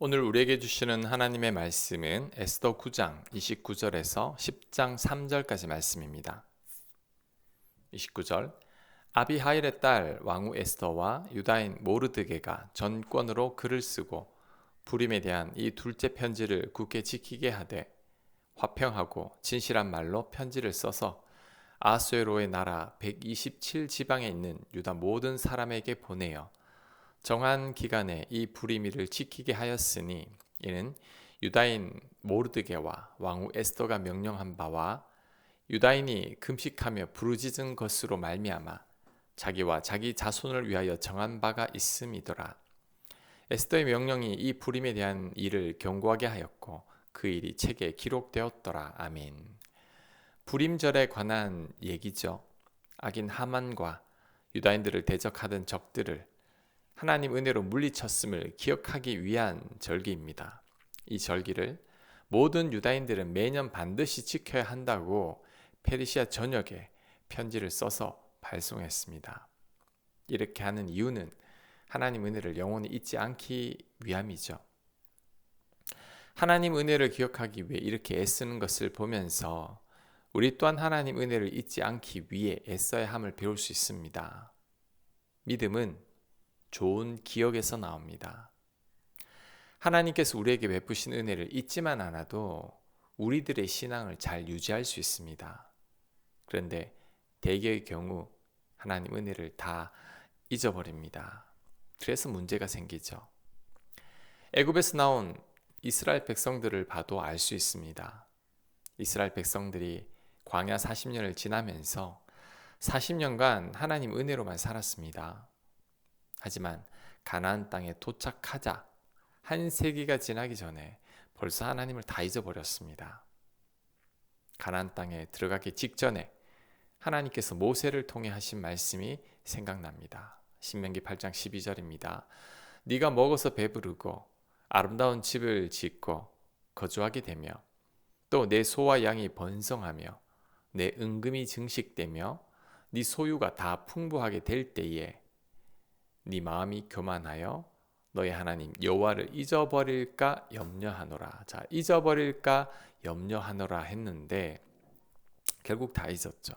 오늘 우리에게 주시는 하나님의 말씀은 에스더 9장 29절에서 10장 3절까지 말씀입니다. 29절 아비하일의 딸 왕후 에스더와 유다인 모르드게가 전권으로 글을 쓰고 불임에 대한 이 둘째 편지를 굳게 지키게 하되 화평하고 진실한 말로 편지를 써서 아수에로의 나라 127 지방에 있는 유다 모든 사람에게 보내어 정한 기간에 이 불의미를 지키게 하였으니 이는 유다인 모르드게와 왕후 에스더가 명령한 바와 유다인이 금식하며 부르짖은 것으로 말미암아 자기와 자기 자손을 위하여 정한 바가 있음이더라. 에스더의 명령이 이 불임에 대한 일을 경고하게 하였고 그 일이 책에 기록되었더라. 아멘. 불임절에 관한 얘기죠. 악인 하만과 유다인들을 대적하던 적들을 하나님 은혜로 물리쳤음을 기억하기 위한 절기입니다. 이 절기를 모든 유다인들은 매년 반드시 지켜야 한다고 페르시아 전역에 편지를 써서 발송했습니다. 이렇게 하는 이유는 하나님 은혜를 영원히 잊지 않기 위함이죠. 하나님 은혜를 기억하기 위해 이렇게 애쓰는 것을 보면서 우리 또한 하나님 은혜를 잊지 않기 위해 애써야 함을 배울 수 있습니다. 믿음은 좋은 기억에서 나옵니다. 하나님께서 우리에게 베푸신 은혜를 잊지만 않아도 우리들의 신앙을 잘 유지할 수 있습니다. 그런데 대개의 경우 하나님 은혜를 다 잊어버립니다. 그래서 문제가 생기죠. 애굽에서 나온 이스라엘 백성들을 봐도 알 수 있습니다. 이스라엘 백성들이 광야 40년을 지나면서 40년간 하나님 은혜로만 살았습니다. 하지만 가나안 땅에 도착하자 한 세기가 지나기 전에 벌써 하나님을 다 잊어버렸습니다. 가나안 땅에 들어가기 직전에 하나님께서 모세를 통해 하신 말씀이 생각납니다. 신명기 8장 12절입니다. 네가 먹어서 배부르고 아름다운 집을 짓고 거주하게 되며 또 내 소와 양이 번성하며 내 은금이 증식되며 네 소유가 다 풍부하게 될 때에 네 마음이 교만하여 너의 하나님 여호와를 잊어버릴까 염려하노라. 자, 잊어버릴까 염려하노라 했는데 결국 다 잊었죠.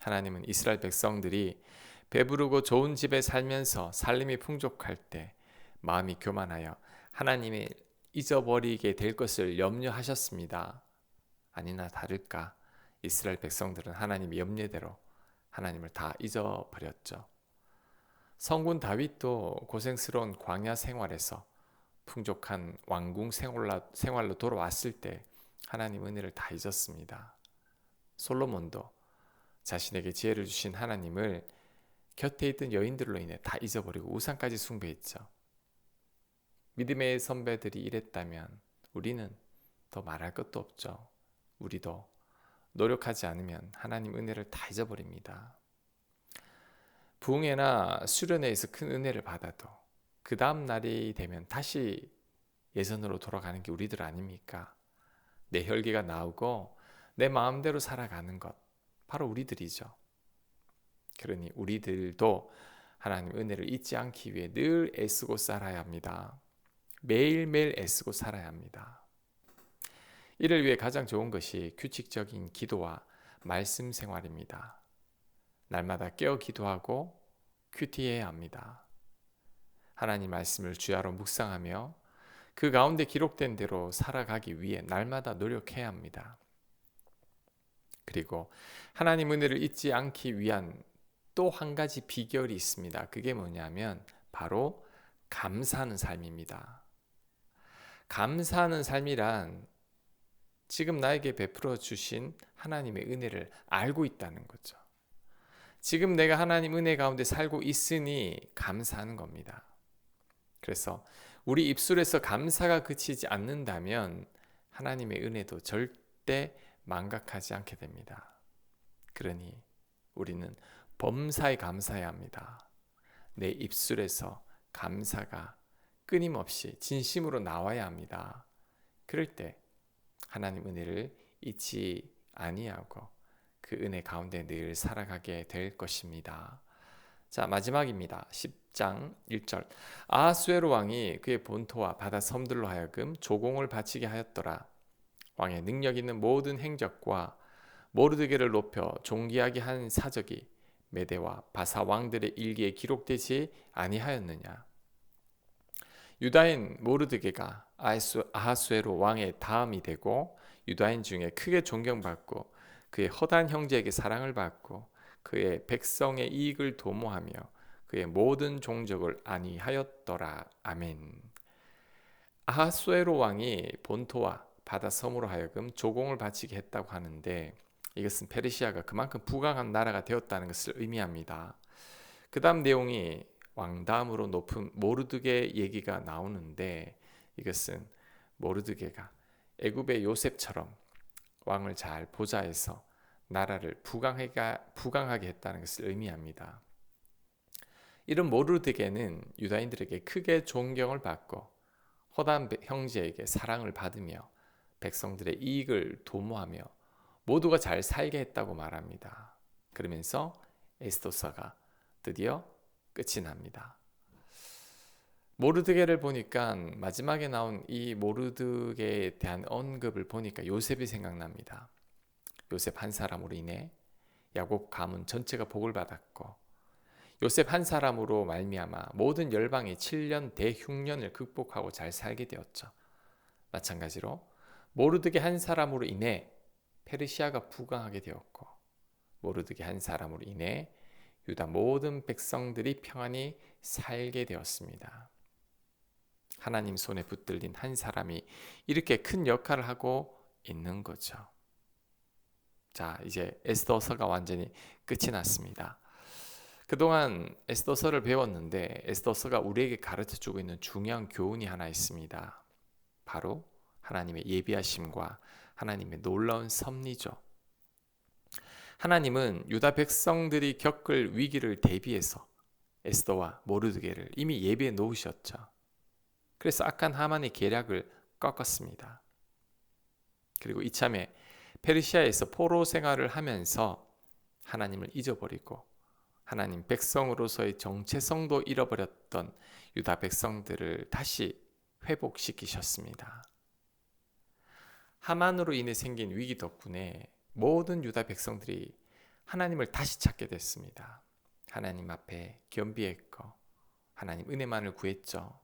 하나님은 이스라엘 백성들이 배부르고 좋은 집에 살면서 살림이 풍족할 때 마음이 교만하여 하나님을 잊어버리게 될 것을 염려하셨습니다. 아니나 다를까 이스라엘 백성들은 하나님 염려대로 하나님을 다 잊어버렸죠. 성군 다윗도 고생스러운 광야 생활에서 풍족한 왕궁 생활로 돌아왔을 때 하나님 은혜를 다 잊었습니다. 솔로몬도 자신에게 지혜를 주신 하나님을 곁에 있던 여인들로 인해 다 잊어버리고 우상까지 숭배했죠. 믿음의 선배들이 이랬다면 우리는 더 말할 것도 없죠. 우리도 노력하지 않으면 하나님 은혜를 다 잊어버립니다. 부흥회나 수련회에서 큰 은혜를 받아도 그 다음 날이 되면 다시 예전으로 돌아가는 게 우리들 아닙니까? 내 혈기가 나오고 내 마음대로 살아가는 것 바로 우리들이죠. 그러니 우리들도 하나님 은혜를 잊지 않기 위해 늘 애쓰고 살아야 합니다. 매일매일 애쓰고 살아야 합니다. 이를 위해 가장 좋은 것이 규칙적인 기도와 말씀 생활입니다. 날마다 깨어 기도하고 큐티해야 합니다. 하나님 말씀을 주야로 묵상하며 그 가운데 기록된 대로 살아가기 위해 날마다 노력해야 합니다. 그리고 하나님 은혜를 잊지 않기 위한 또 한 가지 비결이 있습니다. 그게 뭐냐면 바로 감사하는 삶입니다. 감사하는 삶이란 지금 나에게 베풀어 주신 하나님의 은혜를 알고 있다는 거죠. 지금 내가 하나님 은혜 가운데 살고 있으니 감사하는 겁니다. 그래서 우리 입술에서 감사가 그치지 않는다면 하나님의 은혜도 절대 망각하지 않게 됩니다. 그러니 우리는 범사에 감사해야 합니다. 내 입술에서 감사가 끊임없이 진심으로 나와야 합니다. 그럴 때 하나님 은혜를 잊지 아니하고 그 은혜 가운데 늘 살아가게 될 것입니다. 자, 마지막입니다. 10장 1절. 아하수에로 왕이 그의 본토와 바다 섬들로 하여금 조공을 바치게 하였더라. 왕의 능력 있는 모든 행적과 모르드게를 높여 존귀하게 한 사적이 메대와 바사 왕들의 일기에 기록되지 아니하였느냐. 유다인 모르드게가 아하수에로 왕의 다음이 되고 유다인 중에 크게 존경받고 그의 허단 형제에게 사랑을 받고 그의 백성의 이익을 도모하며 그의 모든 종족을 안위하였더라. 아멘. 아하수에로 왕이 본토와 바다 섬으로 하여금 조공을 바치게 했다고 하는데 이것은 페르시아가 그만큼 부강한 나라가 되었다는 것을 의미합니다. 그 다음 내용이 왕다음으로 높은 모르드게 얘기가 나오는데 이것은 모르드게가 애굽의 요셉처럼 왕을 잘 보좌해서 나라를 부강하게 했다는 것을 의미합니다. 이런 모르드게는 유다인들에게 크게 존경을 받고 허단 형제에게 사랑을 받으며 백성들의 이익을 도모하며 모두가 잘 살게 했다고 말합니다. 그러면서 에스토서가 드디어 끝이 납니다. 모르드게를 보니까 마지막에 나온 이 모르드게에 대한 언급을 보니까 요셉이 생각납니다. 요셉 한 사람으로 인해 야곱 가문 전체가 복을 받았고 요셉 한 사람으로 말미암아 모든 열방이 7년 대흉년을 극복하고 잘 살게 되었죠. 마찬가지로 모르드게 한 사람으로 인해 페르시아가 부강하게 되었고 모르드게 한 사람으로 인해 유다 모든 백성들이 평안히 살게 되었습니다. 하나님 손에 붙들린 한 사람이 이렇게 큰 역할을 하고 있는 거죠. 자, 이제 에스더서가 완전히 끝이 났습니다. 그동안 에스더서를 배웠는데 에스더서가 우리에게 가르쳐 주고 있는 중요한 교훈이 하나 있습니다. 바로 하나님의 예비하심과 하나님의 놀라운 섭리죠. 하나님은 유다 백성들이 겪을 위기를 대비해서 에스더와 모르드게를 이미 예비해 놓으셨죠. 그래서 악한 하만의 계략을 꺾었습니다. 그리고 이참에 페르시아에서 포로 생활을 하면서 하나님을 잊어버리고 하나님 백성으로서의 정체성도 잃어버렸던 유다 백성들을 다시 회복시키셨습니다. 하만으로 인해 생긴 위기 덕분에 모든 유다 백성들이 하나님을 다시 찾게 됐습니다. 하나님 앞에 겸비했고 하나님 은혜만을 구했죠.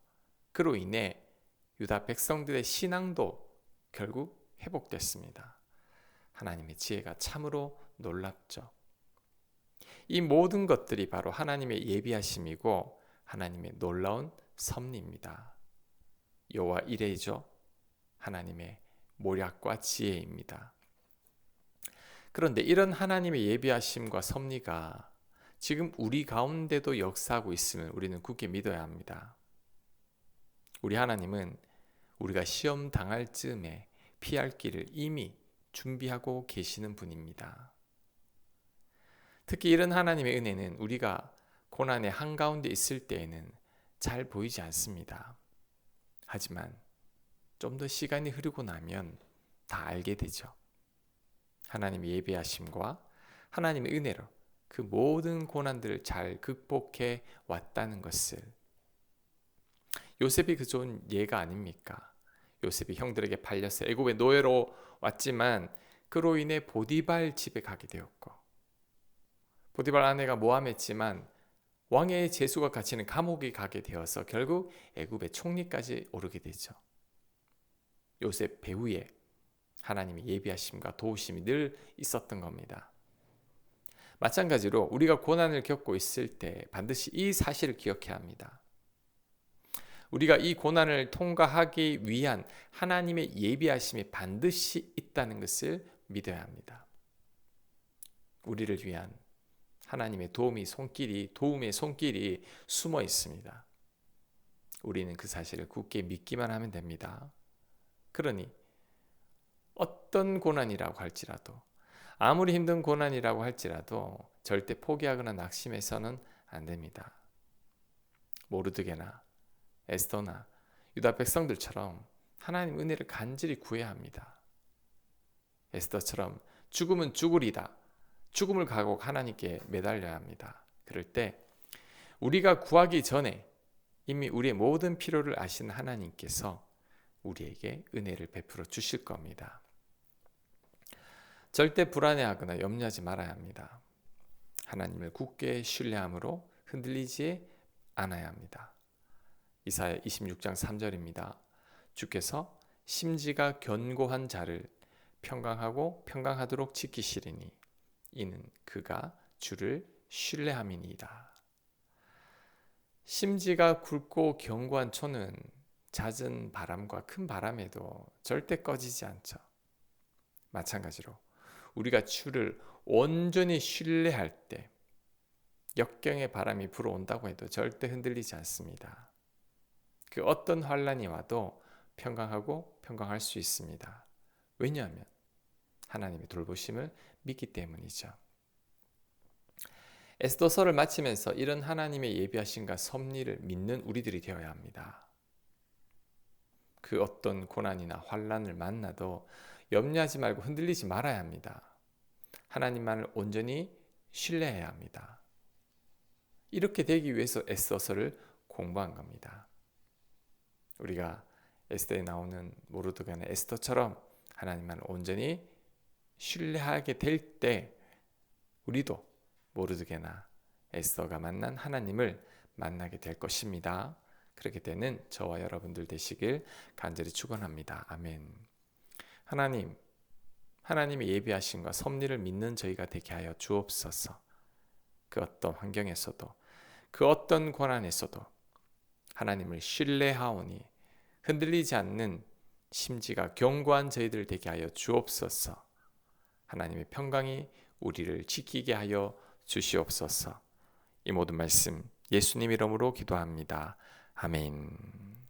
그로 인해 유다 백성들의 신앙도 결국 회복됐습니다. 하나님의 지혜가 참으로 놀랍죠. 이 모든 것들이 바로 하나님의 예비하심이고 하나님의 놀라운 섭리입니다. 여호와 이레이죠. 하나님의 모략과 지혜입니다. 그런데 이런 하나님의 예비하심과 섭리가 지금 우리 가운데도 역사하고 있음을 우리는 굳게 믿어야 합니다. 우리 하나님은 우리가 시험 당할 즈음에 피할 길을 이미 준비하고 계시는 분입니다. 특히 이런 하나님의 은혜는 우리가 고난의 한가운데 있을 때에는 잘 보이지 않습니다. 하지만 좀 더 시간이 흐르고 나면 다 알게 되죠. 하나님의 예배하심과 하나님의 은혜로 그 모든 고난들을 잘 극복해 왔다는 것을 요셉이 그 좋은 예가 아닙니까? 요셉이 형들에게 팔려서 애굽의 노예로 왔지만 그로 인해 보디발 집에 가게 되었고 보디발 아내가 모함했지만 왕의 재수가 갇히는 감옥에 가게 되어서 결국 애굽의 총리까지 오르게 되죠. 요셉 배후에 하나님의 예비하심과 도우심이 늘 있었던 겁니다. 마찬가지로 우리가 고난을 겪고 있을 때 반드시 이 사실을 기억해야 합니다. 우리가 이 고난을 통과하기 위한 하나님의 예비하심이 반드시 있다는 것을 믿어야 합니다. 우리를 위한 하나님의 도움이 손길이 도움의 손길이 숨어 있습니다. 우리는 그 사실을 굳게 믿기만 하면 됩니다. 그러니 어떤 고난이라고 할지라도 아무리 힘든 고난이라고 할지라도 절대 포기하거나 낙심해서는 안 됩니다. 모르드게나 에스더나 유다 백성들처럼 하나님 은혜를 간절히 구해야 합니다. 에스더처럼 죽음은 죽으리다. 죽음을 가고 하나님께 매달려야 합니다. 그럴 때 우리가 구하기 전에 이미 우리의 모든 필요를 아신 하나님께서 우리에게 은혜를 베풀어 주실 겁니다. 절대 불안해하거나 염려하지 말아야 합니다. 하나님을 굳게 신뢰함으로 흔들리지 않아야 합니다. 이사야 26장 3절입니다. 주께서 심지가 견고한 자를 평강하고 평강하도록 지키시리니 이는 그가 주를 신뢰함이니이다. 심지가 굵고 견고한 초는 잦은 바람과 큰 바람에도 절대 꺼지지 않죠. 마찬가지로 우리가 주를 온전히 신뢰할 때 역경의 바람이 불어온다고 해도 절대 흔들리지 않습니다. 그 어떤 환란이 와도 평강하고 평강할 수 있습니다. 왜냐하면 하나님의 돌보심을 믿기 때문이죠. 에스더서를 마치면서 이런 하나님의 예비하신과 섭리를 믿는 우리들이 되어야 합니다. 그 어떤 고난이나 환란을 만나도 염려하지 말고 흔들리지 말아야 합니다. 하나님만을 온전히 신뢰해야 합니다. 이렇게 되기 위해서 에스더서를 공부한 겁니다. 우리가 에스더에 나오는 모르드간의 에스더처럼 하나님만 온전히 신뢰하게 될 때 우리도 모르드게나 에스더가 만난 하나님을 만나게 될 것입니다. 그렇게 되는 저와 여러분들 되시길 간절히 축원합니다. 아멘. 하나님, 하나님의 예비하심과 섭리를 믿는 저희가 되게 하여 주옵소서. 그 어떤 환경에서도 그 어떤 고난에서도 하나님을 신뢰하오니 흔들리지 않는 심지가 견고한 저희들 되게 하여 주옵소서. 하나님의 평강이 우리를 지키게 하여 주시옵소서. 이 모든 말씀 예수님 이름으로 기도합니다. 아멘.